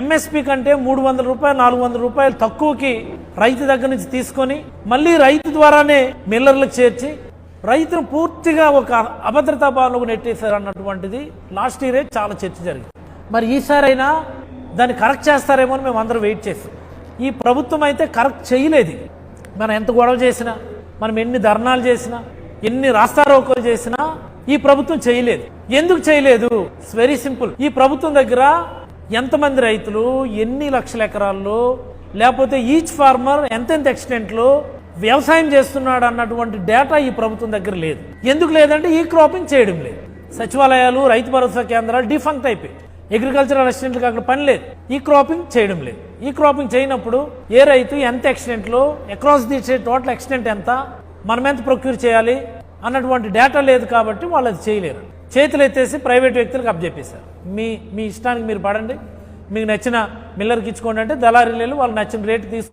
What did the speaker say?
MSP కంటే మూడు వందల రూపాయలు నాలుగు వందల రూపాయలు తక్కువకి రైతు దగ్గర నుంచి తీసుకొని మళ్ళీ రైతు ద్వారానే మిల్లర్లకు చేర్చి రైతును పూర్తిగా ఒక అభద్రతా భావంలోకి నెట్టేశారు అన్నటువంటిది లాస్ట్ ఇయరే చాలా చర్చ జరిగింది. మరి ఈసారైనా దాన్ని కరెక్ట్ చేస్తారేమో అని మేము అందరం వెయిట్ చేస్తాం. ఈ ప్రభుత్వం అయితే కరెక్ట్ చేయలేదు. మనం ఎంత గొడవ చేసినా మనం ఎన్ని ధర్నాలు చేసినా ఎన్ని రాస్తారోకోలు చేసినా ఈ ప్రభుత్వం చేయలేదు. ఎందుకు చేయలేదు? ఇట్స్ వెరీ సింపుల్ ఈ ప్రభుత్వం దగ్గర ఎంతమంది రైతులు ఎన్ని లక్షల ఎకరాల్లో లేకపోతే ఈచ్ ఫార్మర్ ఎంతెంత ఎక్స్టెంట్లో వ్యవసాయం చేస్తున్నాడు అన్నటువంటి డేటా ఈ ప్రభుత్వం దగ్గర లేదు. ఎందుకు లేదంటే ఈ క్రాపింగ్ చేయడం లేదు. సచివాలయాలు రైతు భరోసా కేంద్రాలు డిఫంక్ట్ అయిపోయి అగ్రికల్చరల్ అసిస్టెంట్లకు అక్కడ పని లేదు. ఈ క్రాపింగ్ చేయడం లేదు. ఈ క్రాపింగ్ చేయనప్పుడు ఏ రైతు ఎంత ఎక్స్టెంట్లో అక్రాస్ ది టోటల్ ఎక్స్టెంట్ ఎంత మనం ఎంత ప్రొక్యూర్ చేయాలి అన్నటువంటి డేటా లేదు కాబట్టి వాళ్ళు అది చేయలేరు. చేతులు ఎత్తేసి ప్రైవేట్ వ్యక్తులకు అప్పచెప్పేశారు మీ మీ ఇష్టానికి మీరు పడండి. మీకు నచ్చిన మిల్లర్కి ఇచ్చుకోండి అంటే దళారీలు వాళ్ళు నచ్చిన రేటు తీసుకు